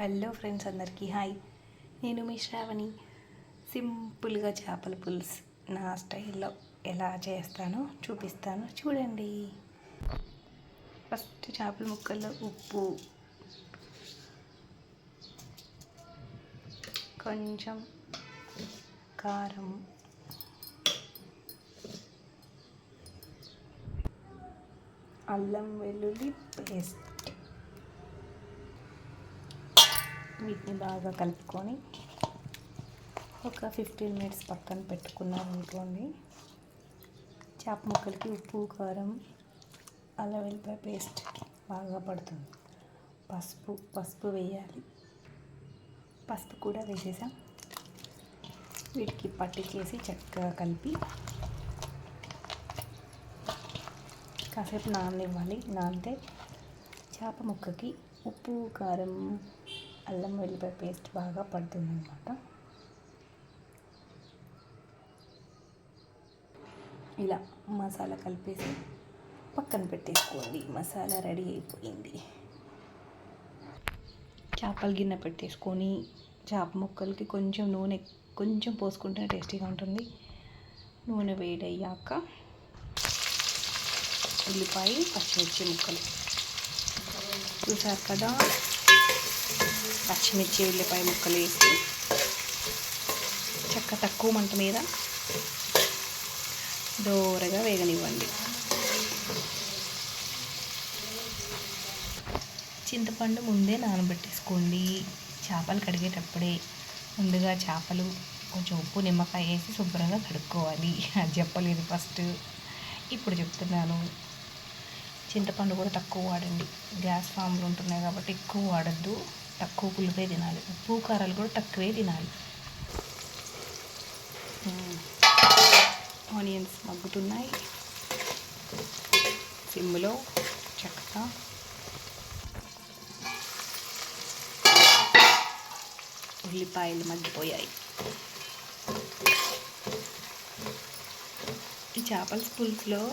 Hello friends అందరికీ hi. నేను మీ శ్రావణి. సింపుల్గా చేపల పులుసు నా స్టైల్లో ఎలా చేస్తానో చూపిస్తాను. చూడండి. ఫస్ట్ చేపల ముక్కల్లో ఉప్పు. కొంచెం కారం. అల్లం వెల్లుల్లి పేస్ట్. వీటిని బాగా కలుపుకొని ఒక ఫిఫ్టీన్ మినిట్స్ పక్కన పెట్టుకున్నాం అనుకోండి. చేప ముక్కలకి ఉప్పు కారం అలా వెల్లిపాయ పేస్ట్ బాగా పడుతుంది. పసుపు పసుపు వేయాలి. పసుపు కూడా వేసేసాం. వీటికి పట్టి చేసి చక్కగా కలిపి కాసేపు నాననివ్వాలి. నానితే చేప ముక్కకి ఉప్పు కారం అల్లం వెల్లిపాయ పేస్ట్ బాగా పడుతుంది అనమాట ఇలా మసాలా కలిపేసి పక్కన పెట్టేసుకోండి. మసాలా రెడీ అయిపోయింది. చేపల గిన్నె పెట్టేసుకొని చేప ముక్కలకి కొంచెం నూనె కొంచెం పోసుకుంటే టేస్టీగా ఉంటుంది. నూనె వేడయ్యాక ఉల్లిపాయ పచ్చిమిర్చి ముక్కలు. చూసారు కదా? పచ్చిమిర్చి ఉల్లిపాయ ముక్కలు వేసి చక్క తక్కువ మంట మీద దోరగా వేగనివ్వండి. చింతపండు ముందే నానబెట్టేసుకోండి. చేపలు కడిగేటప్పుడే ముందుగా చేపలు కొంచెం ఉప్పు నిమ్మకాయ వేసి శుభ్రంగా కడుక్కోవాలి. అది చెప్పలేదు ఫస్ట్. ఇప్పుడు చెప్తున్నాను. చింతపండు కూడా తక్కువ వాడండి. గ్యాస్ ఫామ్లు ఉంటున్నాయి కాబట్టి ఎక్కువ వాడద్దు. తక్కువ పులిపే తినాలి. ఉప్పు కారాలు కూడా తక్కువే తినాలి. Hmm. ఆనియన్స్ మగ్గుతున్నాయి. సిమ్లో చక్కగా ఉల్లిపాయలు మగ్గిపోయాయి. ఈ చేపల పులుసులో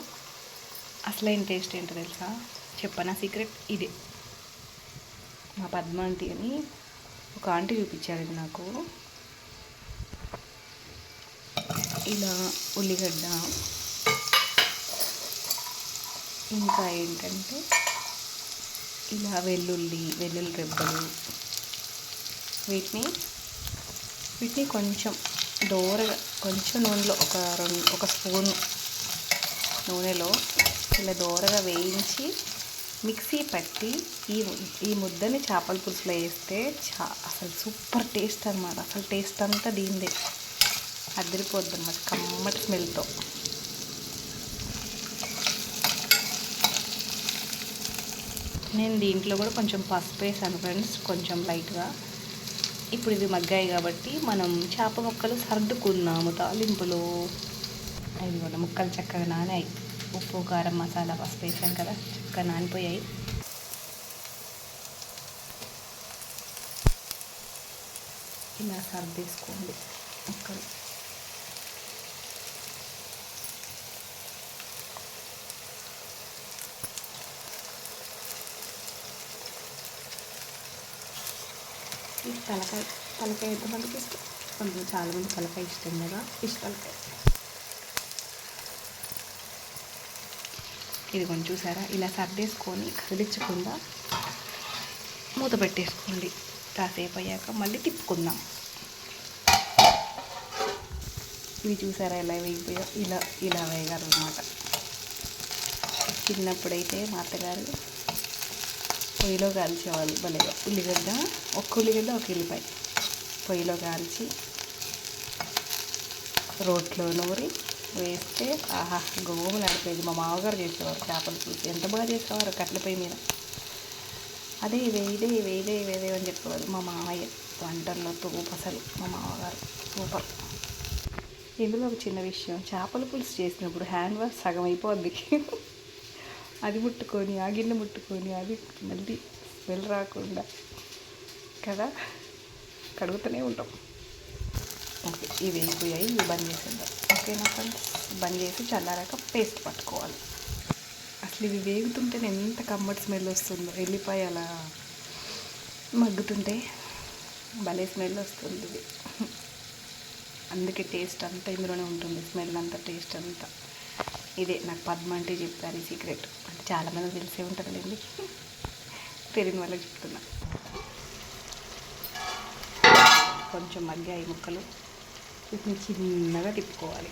అసలైన టేస్ట్ ఏంటో తెలుసా? చెప్పనా సీక్రెట్? ఇదే. మా పద్మ ఆంటీ అని ఒక ఆంటీ చూపించారండి నాకు. ఇలా ఉల్లిగడ్డ ఇంకా ఏంటంటే ఇలా వెల్లుల్లి వెల్లుల్లి రెబ్బలు వీటిని వీటిని కొంచెం దోరగా కొంచెం నూనెలో ఒక రెండు ఒక స్పూన్ నూనెలో ఇలా దోరగా వేయించి మిక్సీ పట్టి ఈ ఈ ముద్దని చేపల పులుసులో వేస్తే చా అసలు సూపర్ టేస్ట్ అనమాట అసలు టేస్ట్ అంతా దీనిదే. అదిరిపోద్ది అనమాట కమ్మటి స్మెల్తో. నేను దీంట్లో కూడా కొంచెం పసుపు వేసాను ఫ్రెండ్స్ కొంచెం లైట్గా. ఇప్పుడు ఇవి మగ్గాయి కాబట్టి మనం చేప ముక్కలు సర్దుకున్నాము తాలింపులో. అవి కూడా ముక్కలు చక్కగా నానాయి ఉప్పు కారం మసాలా పసుపు వేసాం కదా. చక్కగా నానిపోయాయి. ఇలా సర్దేసుకోండి ముక్కలు. ఈ తలకాయ తలకాయ ఎంతమందికి ఇష్టం? కొంచెం చాలామంది తలకాయ ఇష్టం కదా. ఫిష్ తలకాయ ఇది కొంచెం చూసారా? ఇలా సర్దేసుకొని కదిలించకుండా మూత పెట్టేసుకోండి. కాసేపు అయ్యాక మళ్ళీ తిప్పుకుందాం. ఇవి చూసారా ఎలా వేగిపోయా? ఇలా ఇలా వేయగలన్నమాట చిన్నప్పుడైతే మా అత్తగారు పొయ్యిలో కాల్చేవాళ్ళు. భలే ఉల్లిగడ్డ ఒక్క ఉల్లిగడ్డ ఒక ఉల్లిపాయ పొయ్యిలో కాల్చి రోట్లో నూరి వేస్తే ఆహా గోగులు నడిపేది మా మామగారు చేసేవారు చేపల పులుసు ఎంత బాగా చేసేవారు కట్లపై మీద. అదే వేయదే వేయదే వేదే అని చెప్పేవారు మా మామయ్య. వంటల్లో తూపు అసలు మా మామగారు. సూపర్ ఇందులో ఒక చిన్న విషయం చేపల పులుసు చేసినప్పుడు హ్యాండ్ వాష్ సగం అయిపోద్ది. అది ముట్టుకొని ఆ గిన్నె ముట్టుకొని అది మళ్ళీ స్మెల్ రాకుండా కదా? కడుగుతూనే ఉంటాం. ఓకే ఇవి అయిపోయాయి ఇవి బంద్ చేసేద్దాం. ఓకేనా ఫ్రెండ్స్ బంద్ చేసి చల్లారాక పేస్ట్ పట్టుకోవాలి. అసలు ఇవి వేగుతుంటే ఎంత కమ్మటి స్మెల్ వస్తుందో. వెళ్ళిపోయి అలా మగ్గుతుంటే భలే స్మెల్ వస్తుంది ఇది. అందుకే టేస్ట్ అంతా ఇందులోనే ఉంటుంది. స్మెల్ అంతా టేస్ట్ అంతా. ఇదే నాకు పద్మ అంటే చెప్తారు ఈ సీక్రెట్ అంటే చాలామంది తెలిసే ఉంటుందిలేండి తెలియని వాళ్ళకి చెప్తున్నా. కొంచెం మగ్గాయి ముక్కలు. వీటిని చిన్నగా తిప్పుకోవాలి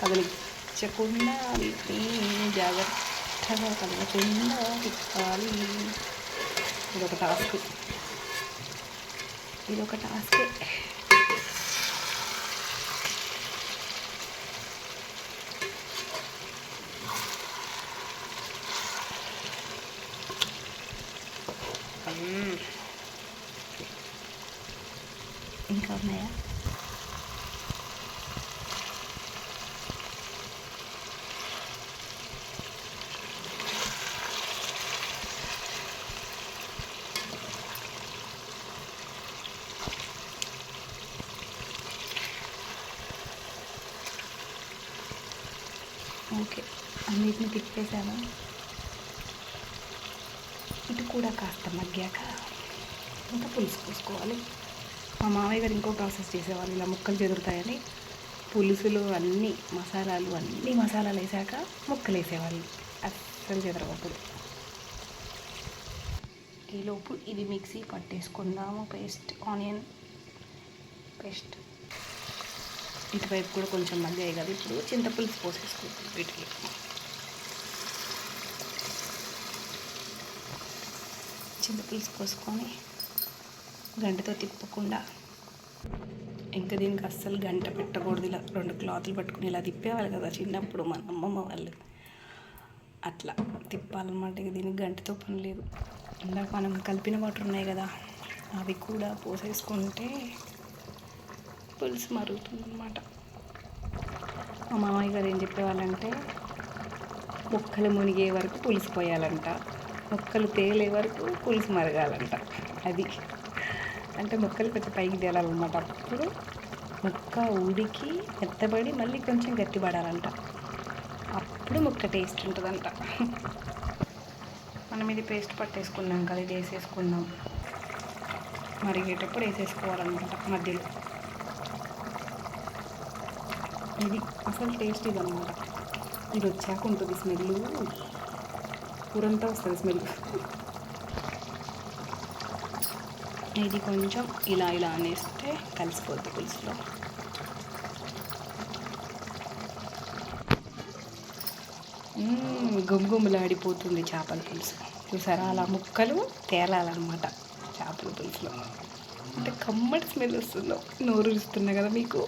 కదిలించకుండా వీటిని జాగ్రత్తగా కదలకుండా తిప్పాలి ఇదొక టాస్క్ ఇదొక టాస్కే మ్మ్. ఇంకా ఉన్నాయా ఓకే అన్నిటిని తిప్పేసాను ఇటు కూడా కాస్త మగ్గాక ఇంకా పులుసు పోసుకోవాలి. మా మామయ్య గారు ఇంకో ప్రాసెస్ చేసేవాళ్ళు. ఇలా ముక్కలు చెదురుతాయని పులుసులు అన్నీ మసాలాలు అన్నీ మసాలాలు వేసాక ముక్కలు వేసేవాళ్ళు. అస్సలు చెదరవద్దు. ఈలోపు ఇది మిక్సీ పట్టేసుకుందాము. Paste onion paste. ఇటువైపు కూడా కొంచెం మగ్గాయి కదా. ఇప్పుడు చింతపులుసు పోసేసుకుంటాం వీటికి. చింతపులుసు పోసుకొని గంటతో తిప్పకుండా. ఇంకా దీనికి అస్సలు గంట పెట్టకూడదు ఇలా రెండు క్లాతులు పట్టుకుని ఇలా తిప్పేవాళ్ళు కదా చిన్నప్పుడు మన అమ్మమ్మ వాళ్ళు. అట్లా తిప్పాలన్నమాట ఇక దీనికి గంటతో పని లేదు. ఇందాక మనం కలిపిన వాటర్ ఉన్నాయి కదా అవి కూడా పోసేసుకుంటే పులుసు మరుగుతుందన్నమాట. మా మామయ్య గారు ఏం చెప్పేవాళ్ళంటే ముక్కలు మునిగే వరకు పులుసు పోయాలంట మొక్కలు తేలే వరకు పులుసు మరగాలంట. అది. అంటే మొక్కలు కొంచెం పైకి తేలాలన్నమాట. అప్పుడు ముక్క ఉడికి మెత్తబడి మళ్ళీ కొంచెం గట్టిపడాలంట. అప్పుడు ముక్క టేస్ట్ ఉంటుందంట. మనం ఇది పేస్ట్ పట్టేసుకున్నాం కదా ఇది వేసేసుకుందాం మరిగేటప్పుడు వేసేసుకోవాలన్నమాట మధ్యలో. ఇది అసలు టేస్ట్ ఇది అనమాట ఇది వచ్చాక ఉంటుంది స్మెల్ కూరంతా వస్తుంది స్మెల్ ఇది కొంచెం ఇలా ఇలా అనేస్తే కలిసిపోద్ది పులుసులో గుమగుమలాడిపోతుంది చేపల పులుసు చూసారా అలా ముక్కలు తేలాలన్నమాట చేపల పులుసులో అంటే కమ్మటి స్మెల్ వస్తుందో నోరు ఇస్తున్నా కదా మీకు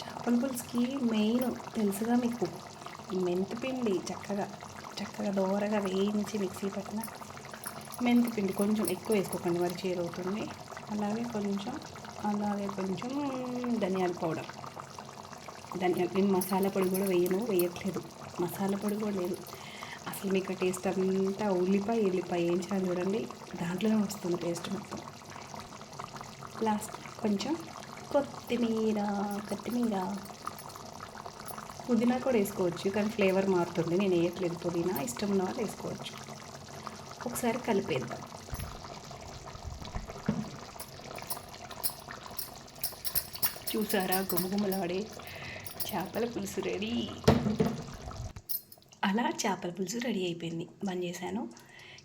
చేపల పులుసుకి మెయిన్ తెలుసుగా మీకు మెంతిపిండి చక్కగా చక్కగా దోరగా వేయించి మిక్సీ పక్కన మెంతిపిండి కొంచెం ఎక్కువ వేసుకోకండి మరి చేరవుతుంది అలాగే కొంచెం అలాగే కొంచెం ధనియాల పౌడర్. ధనియాల నేను మసాలా పొడి కూడా వేయను వేయట్లేదు. మసాలా పొడి కూడా లేదు. అసలు మీకు టేస్ట్ అంతా ఉల్లిపాయ ఎల్లిపాయ వేయించాలి చూడండి. దాంట్లోనే వస్తుంది టేస్ట్ మొత్తం. లాస్ట్ కొంచెం కొత్తిమీర కొత్తిమీర. పుదీనా కూడా వేసుకోవచ్చు కానీ ఫ్లేవర్ మారుతుంది. నేను వేయట్లేదు పుదీనా ఇష్టం ఉన్న వాళ్ళు వేసుకోవచ్చు. ఒకసారి కలిపేద్దాం. చూసారా? గుమగుమలాడే చేపల పులుసు రెడీ. అలా చేపల పులుసు రెడీ అయిపోయింది. బంద్ చేశాను.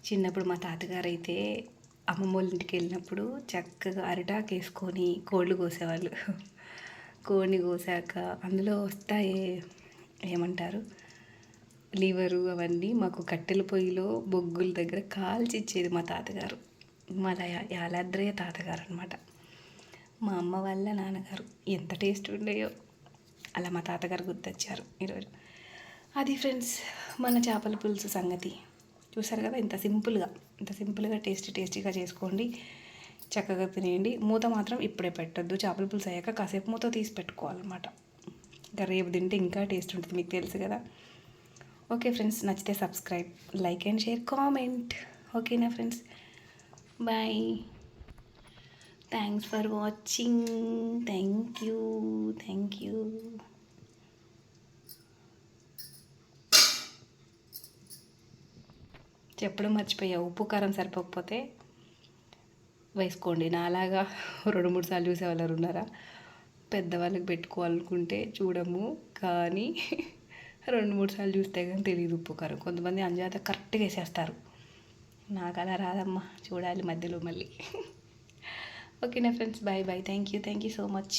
చిన్నప్పుడు మా తాతగారు అయితే అమ్మమ్మ వాళ్ళ ఇంటికి వెళ్ళినప్పుడు చక్కగా అరిటాకు వేసుకొని కోళ్ళు కోసేవాళ్ళు. కోడిని కోసాక అందులో వస్తాయి ఏమంటారు? లివరు అవన్నీ మాకు కట్టెల పొయ్యిలో బొగ్గుల దగ్గర కాల్చి ఇచ్చేది మా తాతగారు. మా యాలాద్రయ్య తాతగారు అనమాట మా అమ్మ వాళ్ళ నాన్నగారు ఎంత టేస్ట్ ఉండేయో అలా మా తాతగారు గుర్తొచ్చారు ఈరోజు. అది ఫ్రెండ్స్ మన చేపల పులుసు సంగతి. చూసారు కదా ఇంత సింపుల్గా ఇంత సింపుల్గా టేస్టీ టేస్టీగా చేసుకోండి. చక్కగా తినేయండి. మూత మాత్రం ఇప్పుడే పెట్టద్దు. చేపల పులుసు అయ్యాక కాసేపు మూత తీసి పెట్టుకోవాలన్నమాట. ఇంకా రేపు తింటే ఇంకా టేస్ట్ ఉంటుంది మీకు తెలుసు కదా. ఓకే ఫ్రెండ్స్ నచ్చితే subscribe like and share comment. ఓకేనా friends? Bye. Thanks for watching. Thank you. Thank you. చెప్పడం మర్చిపోయా ఉప్పు కారం సరిపోకపోతే వేసుకోండి. నాలాగా రెండు మూడు సార్లు చూసే వాళ్ళు ఉన్నారా? పెద్దవాళ్ళకి పెట్టుకోవాలనుకుంటే చూడము. కానీ రెండు మూడు సార్లు చూస్తే కానీ తెలియదు ఉప్పు కారం కొంతమంది అంజాత కరెక్ట్గా వేసేస్తారు. నాకు అలా రాదమ్మా. చూడాలి మధ్యలో మళ్ళీ. ఓకే నా friends? Bye bye. Thank you thank you so much.